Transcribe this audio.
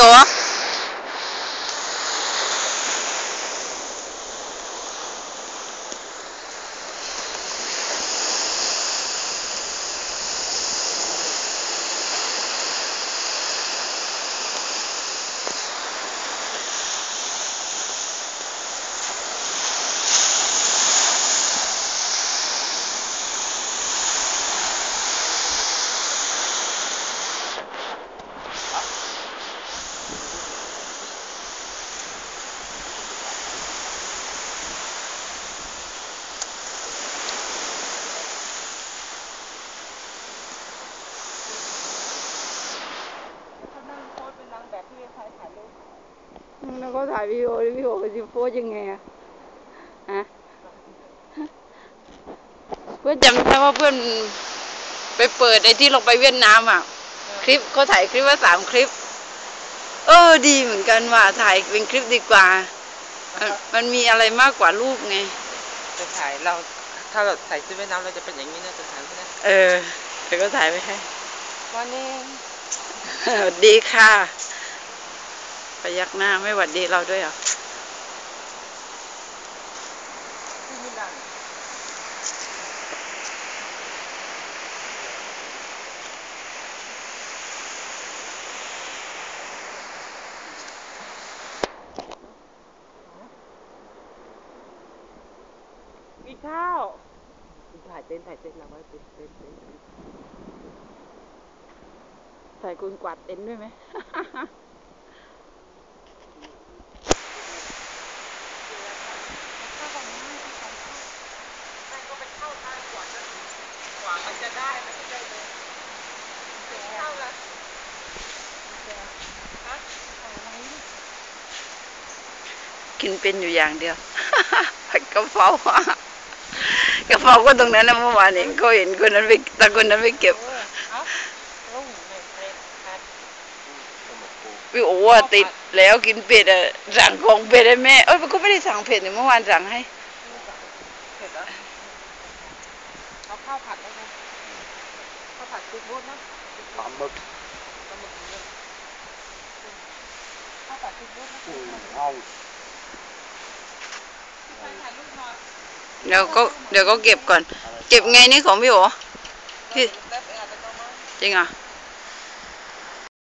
โแล้วก็ถ่ายวิดีโอวิดีโอไปจะโพสยังไงอะฮะเพื่อนจำได้ว่าเพื่อนไปเปิดไอ้ที่เราไปเวียดนามอะ คลิปเขาถ่ายคลิปว่าสามคลิป เออดีเหมือนกันว่ะถ่ายเป็นคลิปดีกว่ามันมันมีอะไรมากกว่ารูปไงจะถ่ายเราถ้าเราใส่ชุดว่ายน้ำเราจะเป็นอย่างนี้นะจะถ่ายไม่ได้เออเธอก็ถ่ายไปให้วันนี้สวัสดีค่ะ พยักหน้าไม่หวัดดีเราด้วยเหรอที่มิลานกินข้าวถ่ายเต้นถ่ายเต้นเราไว้เต้นเต้นเต้นใส่คุณกวาดเต็นท์ด้วยไหม ก็ไปเข้าทางกว่าจะกว่ามัน จะได้มันจะได้เลยเข้าละกินเป็นอยู่อย่างเดียวผัดกะเพรากะเพราก็ตรงนั้นนะเมื่อวานเห็นเขาเห็นคนนั้นไปตาคนนั้นไปเก็บเอ้าลงในเฟรมคัดวิโอว่าติดแล้วกินเป็ดอะสั่งของเป็ดให้แม่เอ้ยมันก็ไม่ได้สั่งเผ็ดเนี่ยเมื่อวานสั่งให้ เผ็ดเหรอเอา ข้าวผัดแล้วกันข้าวผัดซีฟู้ดนะปลาหมึกปลาหมึกเนื้อข้าวผัดซีฟู้ดนะกุ้งเอาไปถ่ายรูปหน่อยเดี๋ยวก็เดี๋ยวก็เก็บก่อน เก็บไงนี่ของพี่โอพี่แป๊บเองอาจจะต้องมาจริงเหรอะ